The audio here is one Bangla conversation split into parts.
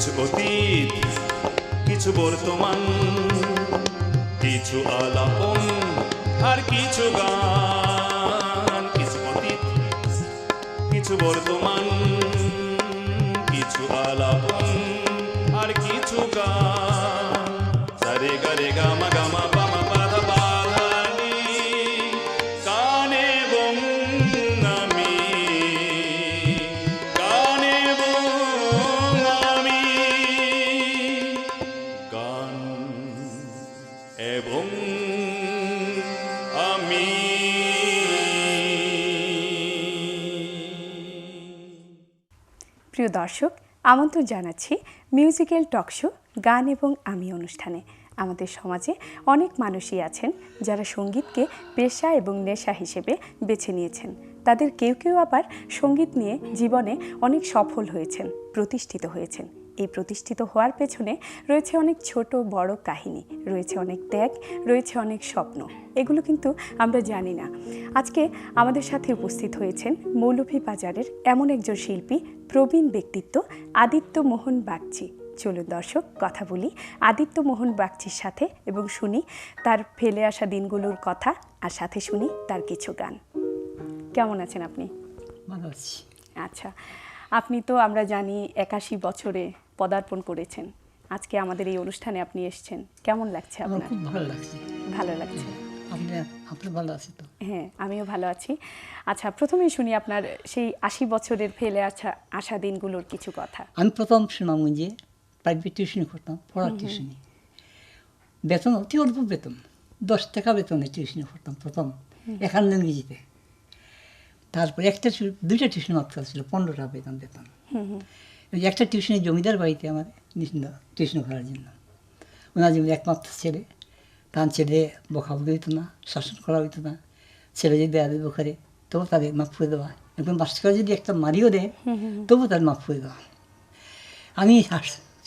কিছু অতীত, কিছু বর্তমান, কিছু আলাপন, আর কিছু গান, কিছু অতীত, কিছু বর্তমান, কিছু আলাপন, আর কিছু গান। সারে গারে গামা গামা এবং আমি প্রিয় দর্শক, আমন্ত্রণ জানাচ্ছি মিউজিক্যাল টক শো, গান এবং আমি অনুষ্ঠানে। আমাদের সমাজে অনেক মানুষই আছেন যারা সঙ্গীতকে পেশা এবং নেশা হিসেবে বেছে নিয়েছেন। তাদের কেউ কেউ আবার সংগীত নিয়ে জীবনে অনেক সফল হয়েছেন, প্রতিষ্ঠিত হয়েছেন। এই প্রতিষ্ঠিত হওয়ার পেছনে রয়েছে অনেক ছোট বড় কাহিনী রয়েছে অনেক ত্যাগ রয়েছে অনেক স্বপ্ন। এগুলো কিন্তু আমরা জানি না। আজকে আমাদের সাথে উপস্থিত হয়েছেন মৌলভীবাজারের এমন একজন শিল্পী প্রবীণ ব্যক্তিত্ব আদিত্য মোহন বাগচি। চলুন দর্শক কথা বলি আদিত্য মোহন বাগচির সাথে এবং শুনি তার ফেলে আসা দিনগুলোর কথা আর সাথে শুনি তার কিছু গান। কেমন আছেন আপনি? ভালো আছি। আচ্ছা আপনি তো আমরা জানি একাশি বছরে পদার্পণ করেছেন। আজকে আমাদের এই অনুষ্ঠানে আপনি এসেছেন। কেমন লাগছে আপনার? খুব ভালো লাগছে। ভালো লাগছে। আপনি আপনি ভালো আছে তো? হ্যাঁ আমিও ভালো আছি। আচ্ছা প্রথমেই শুনি আপনার সেই আশি বছরের ফেলে আসা আসা দিনগুলোর কিছু কথা। আমি প্রথম সুনামগঞ্জে প্রাইভেট টিউশনি করতাম পড়ার টিউশনি। বেতন অতি অল্প বেতন। দশ টাকা বেতনে টিউশনি করতাম প্রথম এখান ইংরেজিতে তারপর একটা দুইটা টিউশন মাত্র ছিল পনেরো টাকা বেতন। বেতন ওই একটা টিউশনি জমিদার বাড়িতে আমার নিশ্চিন্ত টিউশন করার জন্য। ওনার জমি একমাত্র ছেলে। তার ছেলে বকাবকি হইতো না শাসন করা হইতো না। ছেলে যদি বেয়াদ করে তবু তাদের মাফ করে দেওয়া। একদম মাস্টার যদি একটা মারিও দেয় তবু তার মাফ করে দেওয়া। আমি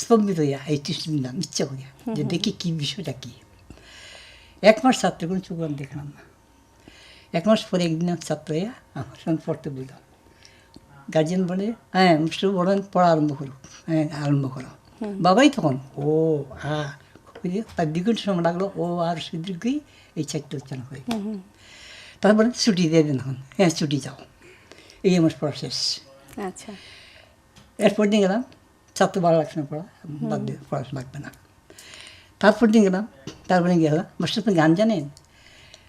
স্তম্ভিত হইয়া এই টিউশন নিলাম ইচ্ছা করিয়া যে দেখি কী বিষয়টা কী। এক মাস ছাত্র কোনো চোখ আমি দেখলাম না। এক মাস পরে একদিন ছাত্র হইয়া আমার সঙ্গে পড়তে বললাম গার্জিয়ান বলে হ্যাঁ মিস্টার বলেন পড়া আরম্ভ করো। হ্যাঁ আরম্ভ করো। বাবাই তখন ও আ। ওই যে তার দ্বিগুণ সময় লাগল। ও আর সুদীর্ঘই এই চারটে উচ্চারণ করে তারপরে ছুটি দিয়ে দেন এখন। হ্যাঁ ছুটি যাও। এই আমার পড়া শেষ। আচ্ছা। এরপর দিন গেলাম ছাত্র ভালো লাগছে না পড়া বাদ দিয়ে পড়াশোনা লাগবে না। তারপর দিন গেলাম তারপরে গেলাম মাস্টার আপনি গান জানেন?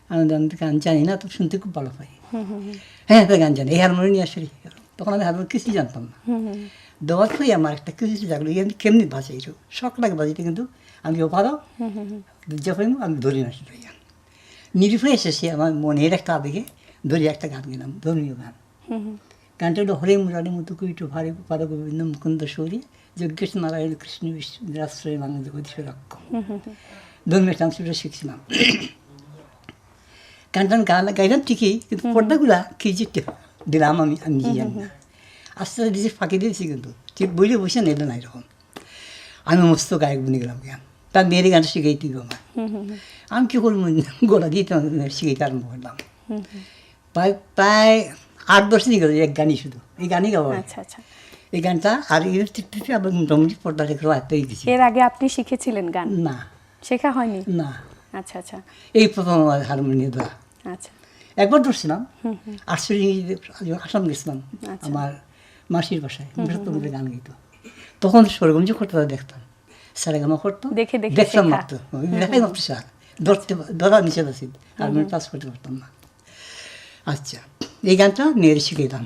আমি গান জানি না তো শুনতে খুব ভালো পাই। হ্যাঁ তো গান জানি এই হারমোনিয়াম নিয়ে আসি তখন আমি হারমোনিয়াম কিছুই জানতাম না। দেওয়ার পরে আমার একটা কিছু জাগলো আমি কেমনি বাজাই এটা শখ লাগে বাজাইতে কিন্তু আমি ও ভালো যখন আমি ধরি না সেটা গান নিরুপায় এসেছি আমার মনের একটা আবেগে ধরি একটা গান গেলাম ধর্মীয় গান। গানটা হলো হরে মুরারি মতো কুইটো ভারে পাদ গোবিন্দ মুকুন্দ সৌরী যজ্ঞেশ নারায়ণ কৃষ্ণ বিষ্ণু আশ্রয় বাংলা জগদীশ রক্ষ। ধর্মীয় গান সেটা শিখছিলাম। গানটা গান গাইলাম ঠিকই কিন্তু পর্দাগুলা কি যে দিলাম আমি আমি জানি না আস্তে আস্তে নিজে ফাঁকি দিয়েছি কিন্তু। ঠিক বইলে বসে নিল না এরকম। আমি মস্ত গায়ক বনে গেলাম গান তার মেয়ের গান শিখাইতে গো আমার আমি কী করব? গোলা দিয়ে তো শিখাইতে আরম্ভ করলাম। প্রায় প্রায় আট দশ দিন গেল এক গানই শুধু। এই গানই গাওয়া আচ্ছা আচ্ছা। এই গানটা আর এর টিপটিপে আবার মোটামুটি পর্দা রেখে গেছি। এর আগে আপনি শিখেছিলেন গান? না। শেখা হয়নি? না। আচ্ছা আচ্ছা। এই প্রথম আমার হারমোনিয়াম আচ্ছা। একবার ধরছিলাম আটচল্লিশ আসাম গেছিলাম আচ্ছা। আমার মাসির বাসায় বৃহত্তমদের গান গীত। তখন সরগঞ্জ করতে দেখতাম সারেগামা করতো দেখে দেখে দেখতাম শেখা। মাত্র দেখাই মাত্র স্যার। ধরতে ধরা নিষেধ আছে আর আমি পাস করতে পারতাম না। আচ্ছা এই গানটা মেয়ের শিখাইতাম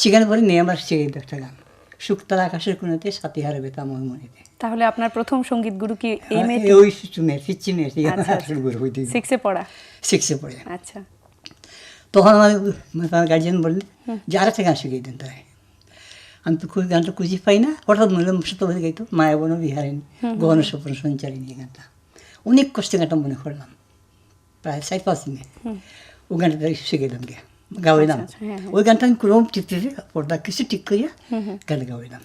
শিখানোর পরে মেয়ে আমার শিখাই একটা গান। শুক্তার আকাশের কোণেতে সাথী হারে বেতাম ওই মনেতে তাহলে আপনার প্রথম সংগীত গুরু কি এই মেয়ে ওই পিচ্ছি আচ্ছা, আচ্ছা। হইতে সিক্সে পড়া? শিখছে পড়ে। আচ্ছা। তখন আমার আমার গার্জিয়ান বললেন যে আরেকটা গান শিখিয়ে দেন তাই আমি তো খুব গানটা খুঁজে পাই না। হঠাৎ মনে সত্য বলে গাইতো মায়া বন বিহারিণী গহন স্বপ্ন সঞ্চারিণী গানটা। অনেক কষ্টে গানটা মনে করলাম। প্রায় চার পাঁচ দিনে। ও গানটা শিখে দিলাম গে গাওয়াইলাম। ওই গানটা আমি ক্রম টিপতে পর্দা কিছু ঠিক করিয়া গান গাওয়াইলাম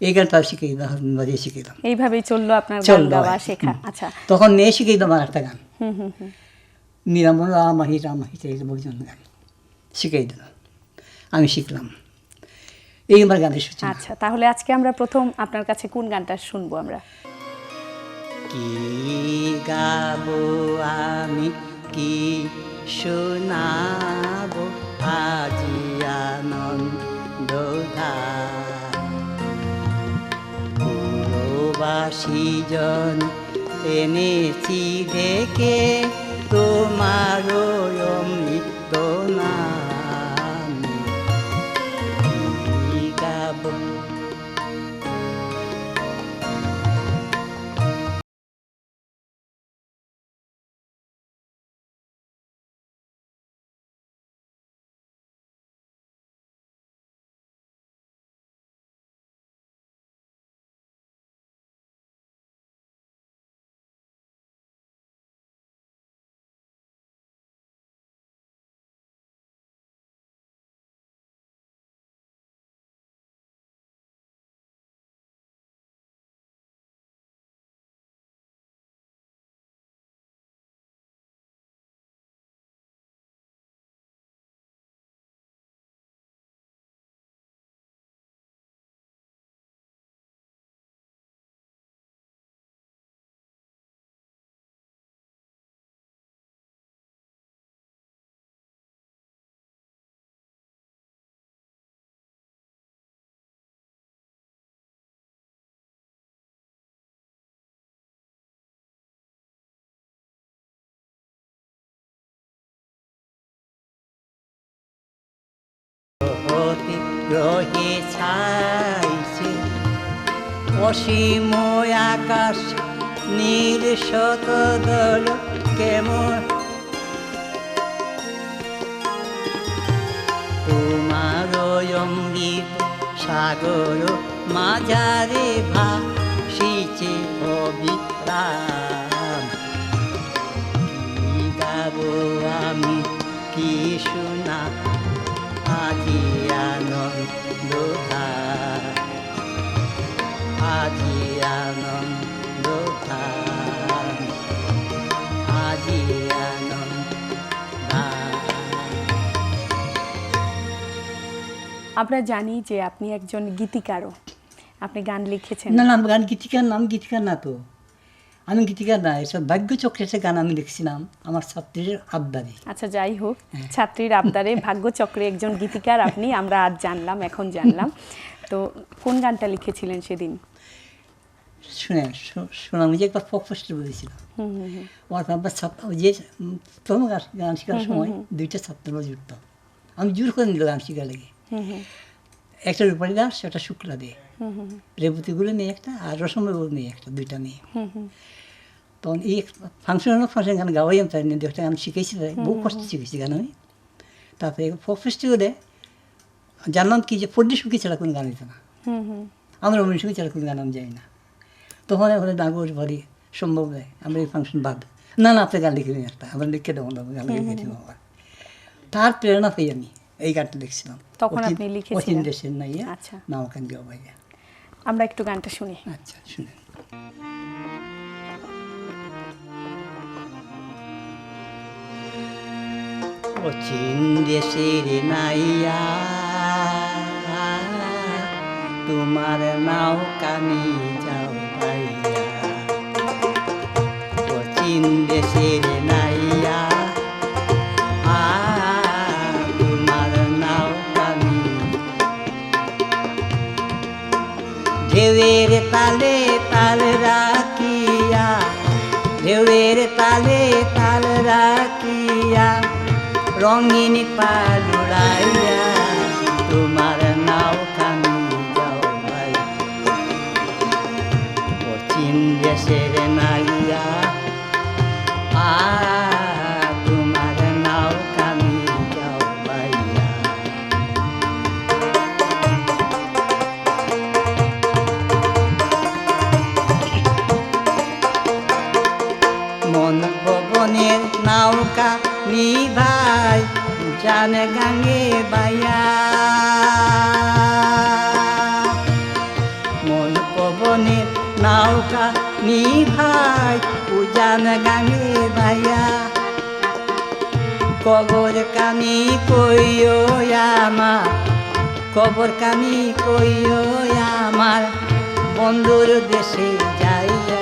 এই গানটা শিখে দিলাম বাজিয়ে শিখে দিলাম এইভাবেই চলল আপনার গান গাওয়া শেখা আচ্ছা তখন মেয়ে শিখে দিলাম আর একটা গান নিরামন রামাহি রামাহি এই বলছেন গান শিখাই দিল আমি শিখলাম এই আমার গানের সূচনা আচ্ছা তাহলে আজকে আমরা প্রথম আপনার কাছে কোন গানটা শুনব আমরা কি গাবো আমি কি শোনাবো আজি আনন্দ পুরবাসী জন এনেছি দেখে তোমারও অমৃত নাম রহে ছাইছে। অসীম আকাশ নীল শতদল কেমন? তোমার সাগর মাঝারে ভাসিছে অবিরাম। আমরা জানি যে আপনি একজন গীতিকারও। আপনি গান লিখেছেন। না না গান গীতিকার নাম গীতিকার না তো। আমি গীতিকার না এসব ভাগ্যচক্রে সে গান আমি লিখছিলাম আমার ছাত্রীর আবদারে আচ্ছা যাই হোক ছাত্রীর আবদারে ভাগ্যচক্রে একজন গীতিকার আপনি আমরা আজ জানলাম এখন জানলাম তো কোন গানটা লিখেছিলেন সেদিন? শুনে শো- শোনা যে একবার ফক ফেস্টে বলেছিল হুম হুম হুম। আমার ছাত্র ওই যে প্রথম গান শেখার সময় দুইটা ছাত্র জুড়তাম আমি জোর করে নিল গান শেখা লেগে। হুম হুম। একটা রূপালী দাস, একটা শুক্লা দে রেবতীগুলো নিয়ে একটা আর রসমগুলো নিয়ে একটা, দুইটা নিয়ে। তখন এই ফাংশন ফাংশন গান গাওয়াই আমি তাই নিয়ে একটা গান শিখেছি বহু কষ্ট শিখেছি গান আমি। তারপরে ফোক ফেস্টিভ্যালে জানলাম কি যে পল্লী সুখী ছাড়া কোনো গান হইতো না। আমরা রবীন্দ্র সুখী ছাড়া কোনো গান আমি যাই না। তখন ওখানে ডাঙ্গর ভরি সম্ভব নয়, আমরা এই ফাংশন বাদ না না, আপনি গান লিখে নিন একটা, আমরা লিখে দেবো গান লিখে দিব তার প্রেরণা পেয়ে আমি। এই গানটা লিখছিলাম তখন আপনি লিখেছিলেন? অচিন দেশের নাইয়া আচ্ছা। নাও কান গাও ভাইয়া আমরা একটু গানটা শুনি। আচ্ছা শুনেন। অচিন দেশের নাইয়া তোমার নাও কানি যাও ভাইয়া। অচিন দেশের Naiya song in it palulaya কইও আমার কবর কানি কইও আমার। বন্ধুর দেশে যাইয়া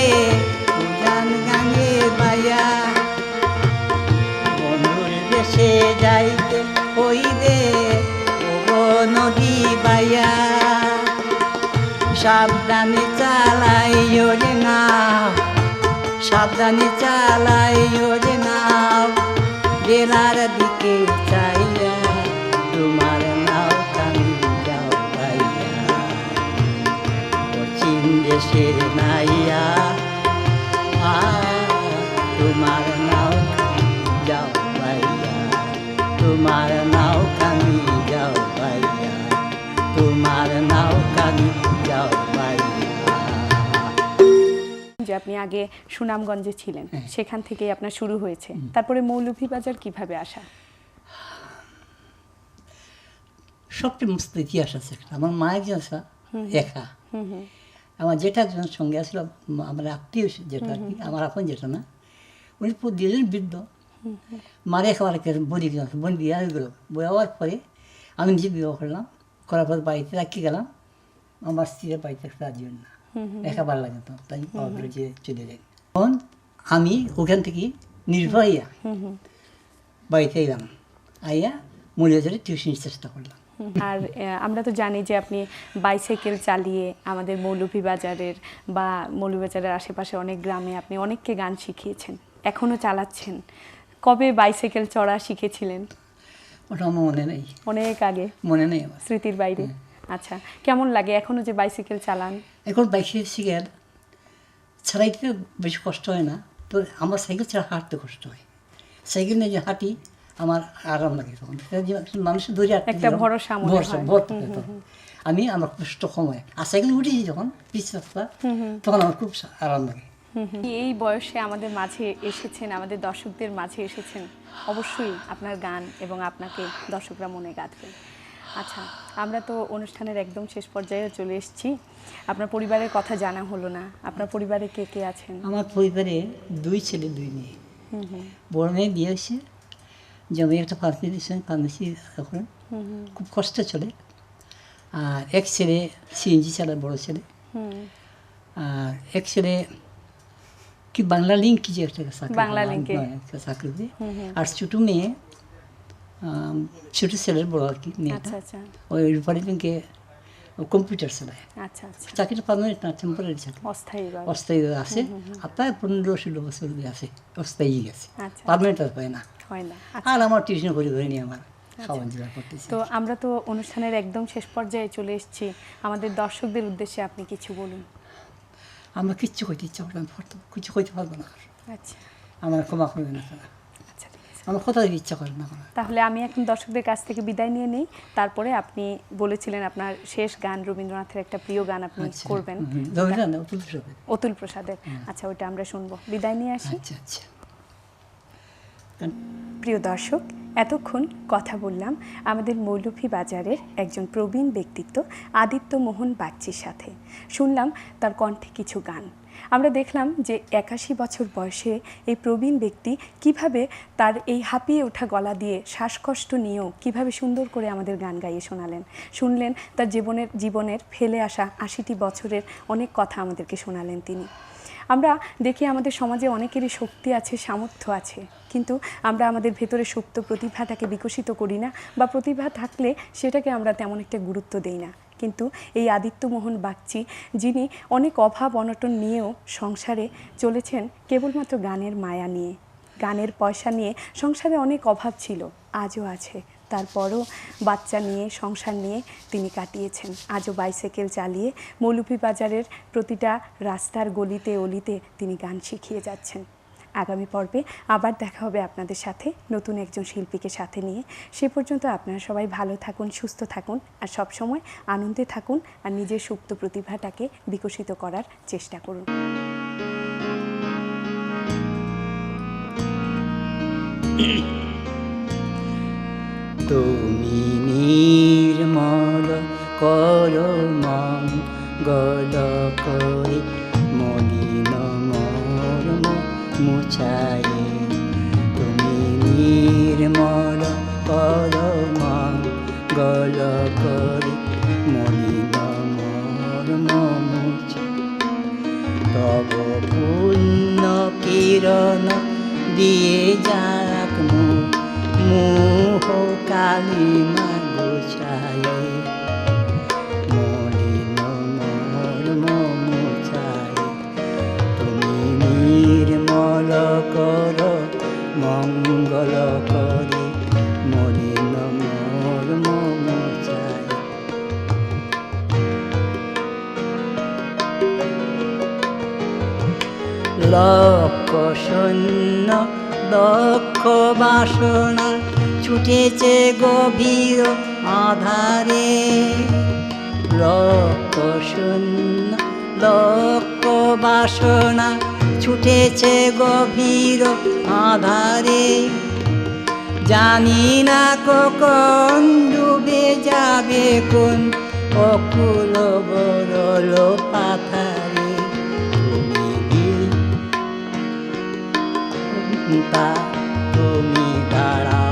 সাবধানে চালাইও রে নাও সাবধানে চালাইও রে নাও বেলার দিকে চাইয়া তোমার নাও কামি যাও পাইয়া পশ্চিম দেশের নাইয়া তোমার নাও যাও তোমার নাও যাও তোমার নাও যে আপনি আগে সুনামগঞ্জে ছিলেন সেখান থেকেই আপনার শুরু হয়েছে। তারপরে মৌলভীবাজার কীভাবে আসা? সবচেয়ে মস্ত ইতিহাস আছে আমার মা একজন একা। আমার যেটা একজন সঙ্গে আসছিল আমার আত্মীয় যেটা আর কি আমার আপন যেটা না উনি দুজন বৃদ্ধ। মারে খাবার বোন বিয়ে হয়ে গেলো। বই হওয়ার পরে আমি নিজে বিবাহ করলাম করার পর বাড়িতে রাখি গেলাম আমার স্ত্রীর বাড়িতে রাজি না। একা ভালো লাগে তো তাই যে চলে যাই তখন আমি ওখান থেকে নির্ভর হইয়া বাড়িতে এলাম। আইয়া মূল্যবাজারে টিউশনের চেষ্টা করলাম। আর আমরা তো জানি যে আপনি বাইসাইকেল চালিয়ে আমাদের মৌলভীবাজারের বা মৌলভীবাজারের আশেপাশে অনেক গ্রামে আপনি অনেককে গান শিখিয়েছেন এখনও চালাচ্ছেন। কবে বাইসাইকেল চড়া শিখেছিলেন? ওটা আমার মনে নেই। অনেক আগে। মনে নেই স্মৃতির বাইরে। আচ্ছা কেমন লাগে এখনও যে বাইসাইকেল চালান? এখন বাইকে শিখে ছাড়াইতে বেশি কষ্ট হয় না। তো আমার সাইকেল ছাড়া হাঁটতে কষ্ট হয়। সাইকেল নিয়ে যে হাঁটি আমার আরাম লাগে তখন। মানুষের একটা ভরসা। আমি আমার কষ্ট কম হয়। আর সাইকেল উঠেছি যখন পিছ রাস্তা তখন আমার খুব আরাম লাগে। এই বয়সে আমাদের মাঝে এসেছেন আমাদের দর্শকদের মাঝে এসেছেন অবশ্যই আপনার গান এবং আপনাকে দর্শকরা মনে গাঁথবেন আচ্ছা আমরা তো অনুষ্ঠানের একদম শেষ পর্যায়ে চলে এসেছি। আপনার পরিবারের কথা জানা হলো না। আপনার পরিবারে কে কে আছেন? আমার পরিবারে দুই ছেলে দুই মেয়ে। বড় মেয়ে বিয়ে হয়েছে। জমি একটা ফার্মেসি দিয়েছেন ফার্মেসি এখন খুব কষ্ট চলে। আর এক ছেলে সিএনজি চালায় বড় ছেলে। হুম। আর এক ছেলে কি বাংলা লিঙ্ক কি যে একটা চাকরি বাংলা লিঙ্কে। চাকরি আর ছোটো মেয়ে ছোটো ছেলের বড় আর কি মেয়েটা আচ্ছা আচ্ছা ওই রূপালী লিঙ্কে কম্পিউটার চালায় আচ্ছা আচ্ছা চাকরিটা পারমানেন্ট না টেম্পোরারি চাকরি অস্থায়ী আছে আর প্রায় পনেরো ষোলো বছর ধরে আছে অস্থায়ী গেছে আচ্ছা। পারমানেন্ট আর পায় না না আর আমার টিউশন করে ধরে নিয়ে আমার তো আমরা তো অনুষ্ঠানের একদম শেষ পর্যায়ে চলে এসেছি আমাদের দর্শকদের উদ্দেশ্যে আপনি কিছু বলুন আমরা কিচ্ছু কইতে ইচ্ছা করলাম কিছু কইতে পারব না আচ্ছা আমার ক্ষমা করবে না তারা আচ্ছা ঠিক আছে আমার কথা দিতে ইচ্ছা করে না তাহলে আমি এখন দর্শকদের কাছ থেকে বিদায় নিয়ে নেই। তারপরে আপনি বলেছিলেন আপনার শেষ গান রবীন্দ্রনাথের একটা প্রিয় গান আপনি আচ্ছা। করবেন। অতুল প্রসাদের। আচ্ছা ওইটা আমরা শুনব। বিদায় নিয়ে আসি। আচ্ছা আচ্ছা। প্রিয় দর্শক এতক্ষণ কথা বললাম আমাদের মৌলভীবাজারের একজন প্রবীণ ব্যক্তিত্ব আদিত্য মোহন বাগচির সাথে। শুনলাম তার কণ্ঠে কিছু গান। আমরা দেখলাম যে একাশি বছর বয়সে এই প্রবীণ ব্যক্তি কীভাবে তার এই হাঁপিয়ে ওঠা গলা দিয়ে শ্বাসকষ্ট নিয়েও কীভাবে সুন্দর করে আমাদের গান গাইয়ে শোনালেন। শুনলেন, তার জীবনের জীবনের ফেলে আসা আশিটি বছরের অনেক কথা আমাদেরকে শোনালেন তিনি। আমরা দেখি আমাদের সমাজে অনেকেরই শক্তি আছে, সামর্থ্য আছে, কিন্তু আমরা আমাদের ভেতরে সুপ্ত প্রতিভাটাকে বিকশিত করি না বা প্রতিভা থাকলে সেটাকে আমরা তেমন একটা গুরুত্ব দেই না। কিন্তু এই আদিত্যমোহন বাগচি, যিনি অনেক অভাব, অনটন নিয়েও সংসারে চলেছেন কেবলমাত্র গানের মায়া নিয়ে। গানের পয়সা নিয়ে সংসারে অনেক অভাব ছিল, আজও আছে। তারপরও বাচ্চা নিয়ে, সংসার নিয়ে তিনি কাটিয়েছেন। আজও বাইসাইকেল চালিয়ে মৌলভীবাজারের প্রতিটা রাস্তার গলিতে, অলিতে তিনি গান শিখিয়ে যাচ্ছেন। আগামী পর্বে আবার দেখা হবে আপনাদের সাথে নতুন একজন শিল্পীকে সাথে নিয়ে। সে পর্যন্ত আপনারা সবাই ভালো থাকুন, সুস্থ থাকুন আর সবসময় আনন্দে থাকুন আর নিজের সুপ্ত প্রতিভাটাকে বিকশিত করার চেষ্টা করুন। তুমি নির্মল কর দিয়ে যাক মুহ কালিমা বাসনা ছুটেছে গভীর আধারে। জানি না কখন ডুবে যাবে কোন অকুল বরল পাথারে। তা তুমি দাঁড়া,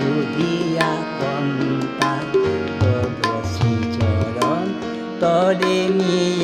রুদিয়া কন্তা, তবে শ্রীচরণ তরে নিয়ে